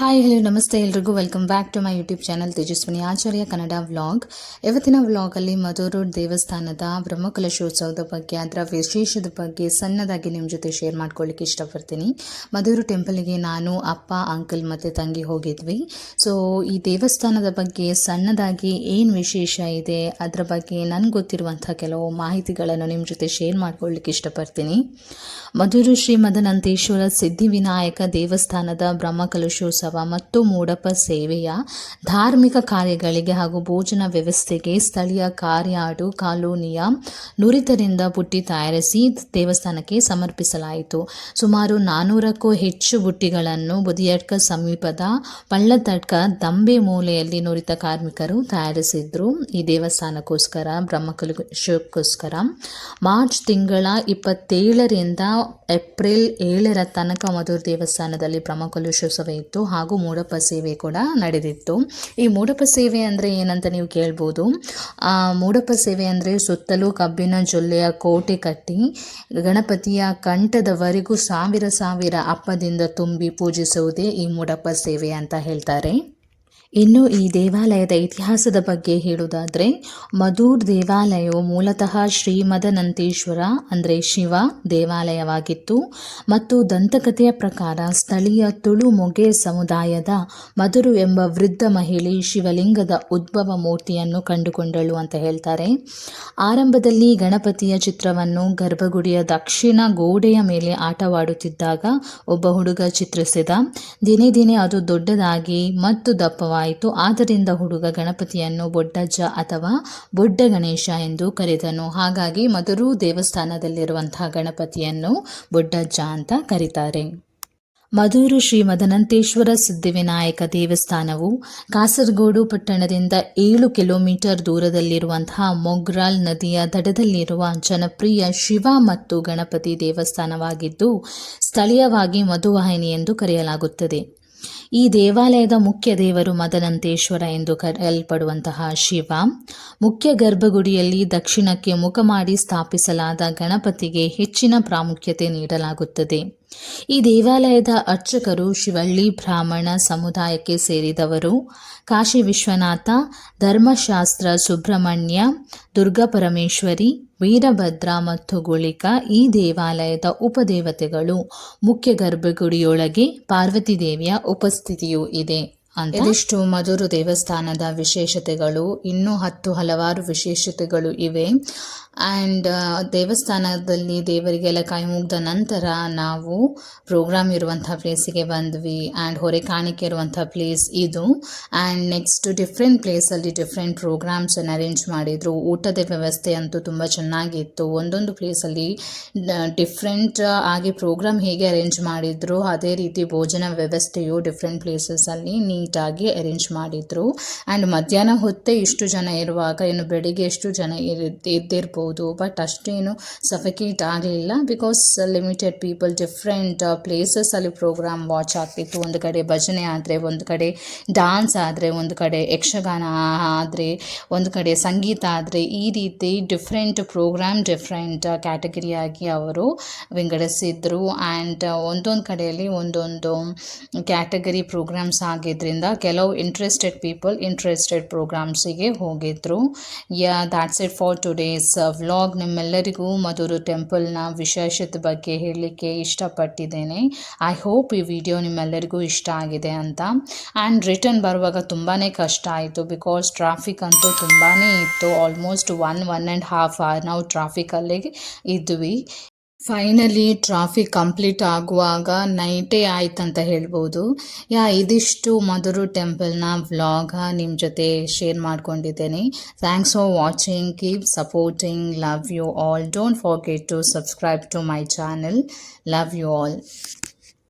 Hi hello ನಮಸ್ತೆ ಎಲ್ರಿಗೂ. Welcome back to my YouTube channel Tejaswini Acharya Kannada vlog ಇವತ್ತಿನ ವ್ಲಾಗಲ್ಲಿ ಮಧುರು ದೇವಸ್ಥಾನದ ಬ್ರಹ್ಮಕಲಶೋತ್ಸವದ ಬಗ್ಗೆ, ಅದರ ವಿಶೇಷದ ಬಗ್ಗೆ ಸಣ್ಣದಾಗಿ ನಿಮ್ಮ ಜೊತೆ ಶೇರ್ ಮಾಡ್ಕೊಳ್ಳಿಕ್ಕೆ ಇಷ್ಟಪಡ್ತೀನಿ. ಮಧುರು ಟೆಂಪಲ್ಗೆ ನಾನು, ಅಪ್ಪ ಅಂಕಲ್ ಮತ್ತು ತಂಗಿ ಹೋಗಿದ್ವಿ. ಸೊ ಈ ದೇವಸ್ಥಾನದ ಬಗ್ಗೆ ಸಣ್ಣದಾಗಿ ಏನು ವಿಶೇಷ ಇದೆ, ಅದರ ಬಗ್ಗೆ ನನಗೆ ಗೊತ್ತಿರುವಂಥ ಕೆಲವು ಮಾಹಿತಿಗಳನ್ನು ನಿಮ್ಮ ಜೊತೆ ಶೇರ್ ಮಾಡ್ಕೊಳ್ಳಿಕ್ಕೆ ಇಷ್ಟಪಡ್ತೀನಿ. ಮಧುರು ಶ್ರೀ ಮದನಂತೇಶ್ವರ ಸಿದ್ಧಿವಿನಾಯಕ ದೇವಸ್ಥಾನದ ಬ್ರಹ್ಮಕಲಶೋತ್ಸವ ಮತ್ತು ಮೂಡಪ ಸೇವೆಯ ಧಾರ್ಮಿಕ ಕಾರ್ಯಗಳಿಗೆ ಹಾಗೂ ಭೋಜನ ವ್ಯವಸ್ಥೆಗೆ ಸ್ಥಳೀಯ ಕಾರ್ಯಾಡು ಕಾಲೋನಿಯ ನುರಿತರಿಂದ ಬುಟ್ಟಿ ತಯಾರಿಸಿ ದೇವಸ್ಥಾನಕ್ಕೆ ಸಮರ್ಪಿಸಲಾಯಿತು. ಸುಮಾರು ನಾನ್ನೂರಕ್ಕೂ ಹೆಚ್ಚು ಬುಟ್ಟಿಗಳನ್ನು ಬುದಿಯಡ್ಕ ಸಮೀಪದ ಪಳ್ಳತಡ್ಕ ದಂಬೆ ಮೂಲೆಯಲ್ಲಿ ನುರಿತ ಕಾರ್ಮಿಕರು ತಯಾರಿಸಿದ್ರು. ಈ ದೇವಸ್ಥಾನಕ್ಕೋಸ್ಕರ ಬ್ರಹ್ಮಕಲಶಕ್ಕೋಸ್ಕರ ಮಾರ್ಚ್ ತಿಂಗಳ ಇಪ್ಪತ್ತೇಳರಿಂದ ಏಪ್ರಿಲ್ ಏಳರ ತನಕ ಮಧುರ್ ದೇವಸ್ಥಾನದಲ್ಲಿ ಬ್ರಹ್ಮಕಲಶೋತ್ಸವ ಇತ್ತು. ಹಾಗೂ ಮೂಡಪ್ಪ ಸೇವೆ ಕೂಡ ನಡೆದಿತ್ತು. ಈ ಮೂಡಪ್ಪ ಸೇವೆ ಅಂದರೆ ಏನಂತ ನೀವು ಕೇಳ್ಬೋದು? ಮೂಡಪ್ಪ ಮೂಡಪ ಸೇವೆ ಅಂದರೆ ಸುತ್ತಲೂ ಕಬ್ಬಿನ ಜೊಲ್ಲೆಯ ಕೋಟೆ ಕಟ್ಟಿ, ಗಣಪತಿಯ ಕಂಠದವರೆಗೂ ಸಾವಿರ ಸಾವಿರ ಅಪ್ಪದಿಂದ ತುಂಬಿ ಪೂಜಿಸುವುದೇ ಈ ಮೂಡಪ್ಪ ಸೇವೆ ಅಂತ ಹೇಳ್ತಾರೆ. ಇನ್ನು ಈ ದೇವಾಲಯದ ಇತಿಹಾಸದ ಬಗ್ಗೆ ಹೇಳುವುದಾದರೆ, ಮಧೂರ್ ದೇವಾಲಯವು ಮೂಲತಃ ಶ್ರೀ ಮದನಂತೇಶ್ವರ ಅಂದರೆ ಶಿವ ದೇವಾಲಯವಾಗಿತ್ತು ಮತ್ತು ದಂತಕಥೆಯ ಪ್ರಕಾರ ಸ್ಥಳೀಯ ತುಳು ಮೊಗೆ ಸಮುದಾಯದ ಮಧುರು ಎಂಬ ವೃದ್ಧ ಮಹಿಳೆ ಶಿವಲಿಂಗದ ಉದ್ಭವ ಮೂರ್ತಿಯನ್ನು ಕಂಡುಕೊಂಡಳು ಅಂತ ಹೇಳ್ತಾರೆ. ಆರಂಭದಲ್ಲಿ ಗಣಪತಿಯ ಚಿತ್ರವನ್ನು ಗರ್ಭಗುಡಿಯ ದಕ್ಷಿಣ ಗೋಡೆಯ ಮೇಲೆ ಆಟವಾಡುತ್ತಿದ್ದಾಗ ಒಬ್ಬ ಹುಡುಗ ಚಿತ್ರಿಸಿದ. ದಿನೇ ದಿನೇ ಅದು ದೊಡ್ಡದಾಗಿ ಮತ್ತು ದಪ್ಪವಾಯಿತು ಆದ್ದರಿಂದ ಹುಡುಗ ಗಣಪತಿಯನ್ನು ಬೊಡ್ಡಜ್ಜ ಅಥವಾ ಬೊಡ್ಡ ಗಣೇಶ ಎಂದು ಕರೆದನು. ಹಾಗಾಗಿ ಮಧುರು ದೇವಸ್ಥಾನದಲ್ಲಿರುವಂತಹ ಗಣಪತಿಯನ್ನು ಬೊಡ್ಡಜ್ಜ ಅಂತ ಕರೀತಾರೆ. ಮಧೂರು ಶ್ರೀ ಮದನಂತೇಶ್ವರ ಸಿದ್ಧಿವಿನಾಯಕ ದೇವಸ್ಥಾನವು ಕಾಸರಗೋಡು ಪಟ್ಟಣದಿಂದ ಏಳು ಕಿಲೋಮೀಟರ್ ದೂರದಲ್ಲಿರುವಂತಹ ಮೊಗ್ರಾಲ್ ನದಿಯ ದಡದಲ್ಲಿರುವ ಜನಪ್ರಿಯ ಶಿವ ಮತ್ತು ಗಣಪತಿ ದೇವಸ್ಥಾನವಾಗಿದ್ದು, ಸ್ಥಳೀಯವಾಗಿ ಮಧುವಾಹಿನಿ ಎಂದು ಕರೆಯಲಾಗುತ್ತದೆ. ಈ ದೇವಾಲಯದ ಮುಖ್ಯ ದೇವರು ಮದನಂತೇಶ್ವರ ಎಂದು ಕರೆಯಲ್ಪಡುವಂತಹ ಶಿವ, ಮುಖ್ಯ ಗರ್ಭಗುಡಿಯಲ್ಲಿ ದಕ್ಷಿಣಕ್ಕೆ ಮುಖ ಮಾಡಿ ಸ್ಥಾಪಿಸಲಾದ ಗಣಪತಿಗೆ ಹೆಚ್ಚಿನ ಪ್ರಾಮುಖ್ಯತೆ ನೀಡಲಾಗುತ್ತದೆ. ಈ ದೇವಾಲಯದ ಅರ್ಚಕರು ಶಿವಳ್ಳಿ, ಬ್ರಾಹ್ಮಣ ಸಮುದಾಯಕ್ಕೆ ಸೇರಿದವರು. ಕಾಶಿ ವಿಶ್ವನಾಥ, ಧರ್ಮಶಾಸ್ತ್ರ, ಸುಬ್ರಹ್ಮಣ್ಯ ದುರ್ಗಾಪರಮೇಶ್ವರಿ ವೀರಭದ್ರ ಮತ್ತು ಗುಳಿಕ ಈ ದೇವಾಲಯದ ಉಪದೇವತೆಗಳು. ಮುಖ್ಯ ಗರ್ಭಗುಡಿಯೊಳಗೆ ಪಾರ್ವತಿ ದೇವಿಯ ಉಪಸ್ಥಿತಿಯೂ ಇದೆ. ಇದಿಷ್ಟು ಮಧುರು ದೇವಸ್ಥಾನದ ವಿಶೇಷತೆಗಳು? ಇನ್ನೂ ಹತ್ತು ಹಲವಾರು ವಿಶೇಷತೆಗಳು ಇವೆ. ಆ್ಯಂಡ್ ದೇವಸ್ಥಾನದಲ್ಲಿ ದೇವರಿಗೆಲ್ಲ ಕೈ ಮುಗ್ದ ನಂತರ ನಾವು ಪ್ರೋಗ್ರಾಮ್ ಇರುವಂಥ ಪ್ಲೇಸಿಗೆ ಬಂದ್ವಿ. ಆ್ಯಂಡ್ ಹೊರೆ ಕಾಣಿಕೆ ಇರುವಂಥ ಪ್ಲೇಸ್ ಇದು. ಆ್ಯಂಡ್ ನೆಕ್ಸ್ಟ್ ಡಿಫ್ರೆಂಟ್ ಪ್ಲೇಸಲ್ಲಿ ಡಿಫ್ರೆಂಟ್ ಪ್ರೋಗ್ರಾಮ್ಸನ್ನು ಅರೇಂಜ್ ಮಾಡಿದರು. ಊಟದ ವ್ಯವಸ್ಥೆ ಅಂತೂ ತುಂಬ ಚೆನ್ನಾಗಿತ್ತು. ಒಂದೊಂದು ಪ್ಲೇಸಲ್ಲಿ ಡಿಫ್ರೆಂಟ್ ಆಗಿ ಪ್ರೋಗ್ರಾಮ್ ಹೇಗೆ ಅರೇಂಜ್ ಮಾಡಿದ್ರು, ಅದೇ ರೀತಿ ಭೋಜನ ವ್ಯವಸ್ಥೆಯು ಡಿಫ್ರೆಂಟ್ ಪ್ಲೇಸಸಲ್ಲಿ ನೀಟಾಗಿ ಅರೇಂಜ್ ಮಾಡಿದರು. ಆ್ಯಂಡ್ ಮಧ್ಯಾಹ್ನ ಹೊತ್ತೇ ಇಷ್ಟು ಜನ ಇರುವಾಗ, ಇನ್ನು ಬೆಳಿಗ್ಗೆ ಎಷ್ಟು ಜನ ಇರ್, ಇದ್ದಿರ್ಬೋದು. ಬಟ್ ಅಷ್ಟೇನು ಸಫಿಕೇಟ್ ಆಗಲಿಲ್ಲ ಬಿಕಾಸ್ ಲಿಮಿಟೆಡ್ ಪೀಪಲ್ ಡಿಫ್ರೆಂಟ್ ಪ್ಲೇಸಸಲ್ಲಿ ಪ್ರೋಗ್ರಾಮ್ ವಾಚ್ ಆಗ್ತಿತ್ತು. ಒಂದು ಕಡೆ ಭಜನೆ ಆದರೆ ಒಂದು ಕಡೆ ಡಾನ್ಸ್ ಆದರೆ ಒಂದು ಕಡೆ, ಯಕ್ಷಗಾನ ಆದರೆ ಒಂದು ಕಡೆ ಸಂಗೀತ ಆದರೆ ಈ ರೀತಿ ಡಿಫ್ರೆಂಟ್ ಪ್ರೋಗ್ರಾಮ್ ಡಿಫ್ರೆಂಟ್ ಕ್ಯಾಟಗರಿಯಾಗಿ ಅವರು ವಿಂಗಡಿಸಿದ್ರು. ಆ್ಯಂಡ್ ಒಂದೊಂದು ಕಡೆಯಲ್ಲಿ ಒಂದೊಂದು ಕ್ಯಾಟಗರಿ ಪ್ರೋಗ್ರಾಮ್ಸ್ ಆಗಿದ್ದರಿಂದ ಕೆಲವು ಇಂಟ್ರೆಸ್ಟೆಡ್ ಪೀಪಲ್ ಇಂಟ್ರೆಸ್ಟೆಡ್ ಪ್ರೋಗ್ರಾಮ್ಸಿಗೆ ಹೋಗಿದ್ರು. Yeah that's it for today's vlog ನಿಮ್ಮೆಲ್ಲರಿಗೂ ಮಧುರು ಟೆಂಪಲ್ನ ವಿಶೇಷತೆ ಬಗ್ಗೆ ಹೇಳಲಿಕ್ಕೆ ಇಷ್ಟಪಟ್ಟಿದ್ದೇನೆ. ಐ ಹೋಪ್ ಈ ವಿಡಿಯೋ ನಿಮ್ಮೆಲ್ಲರಿಗೂ ಇಷ್ಟ ಆಗಿದೆ ಅಂತ. ಆ್ಯಂಡ್ ರಿಟರ್ನ್ ಬರುವಾಗ ತುಂಬಾ ಕಷ್ಟ ಆಯಿತು. ಬಿಕಾಸ್ ಟ್ರಾಫಿಕ್ ಅಂತೂ ತುಂಬಾ ಇತ್ತು. Almost one one and half hour ನಾವು ಟ್ರಾಫಿಕಲ್ಲಿ ಇದ್ವಿ. ಫೈನಲಿ ಟ್ರಾಫಿಕ್ ಕಂಪ್ಲೀಟ್ ಆಗುವಾಗ ನೈಟೇ ಆಯ್ತಂತ ಹೇಳ್ಬೋದು. ಯಾ, ಇದಿಷ್ಟು ಮಧುರು ಟೆಂಪಲ್ನ ವ್ಲಾಗ ನಿಮ್ಮ ಜೊತೆ share ಮಾಡ್ಕೊಂಡಿದ್ದೇನೆ. Thanks for watching keep supporting love you all don't forget to subscribe to my channel love you all